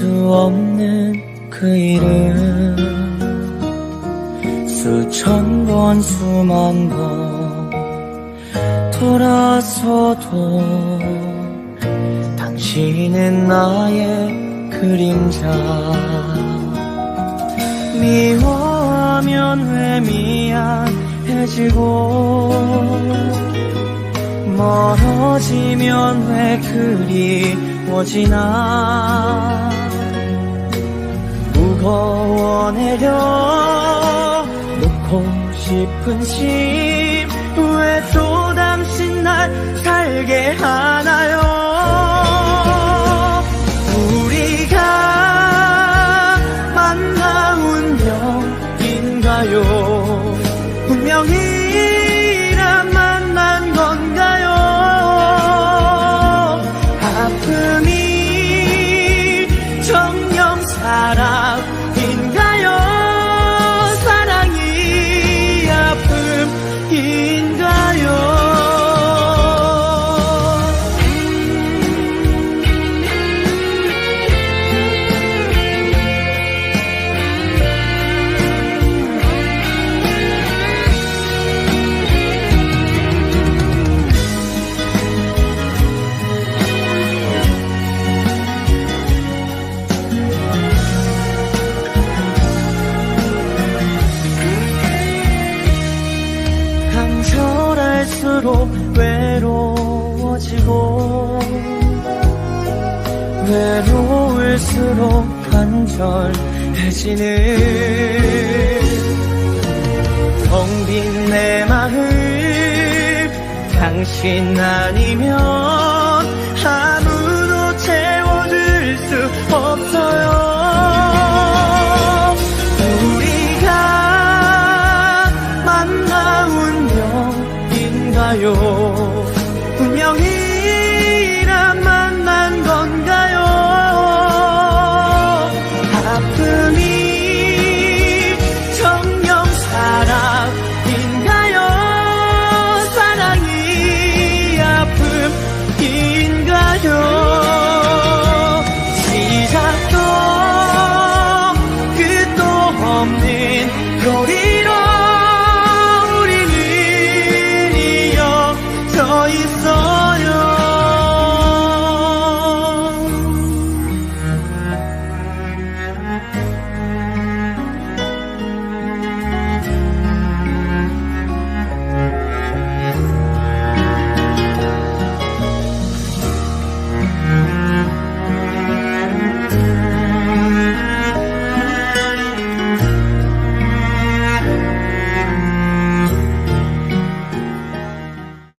수 없는 그 이름. 수천 번 수만 번 돌아서도 당신은 나의 그림자. 미워하면 왜 미안해지고 멀어지면 왜 그리워지나? 무거워 내려 놓고 싶은 짐왜또 당신 날 살게 하나요 정 간절할수록 외로워지고 외로울수록 간절해지는 텅빈 내 마음 당신 아니면 건가요? 분명히 난 만난 건가요? 아픔이 정녕 사랑인가요? 사랑이 아픔인가요? 시작도 끝도 없는 거리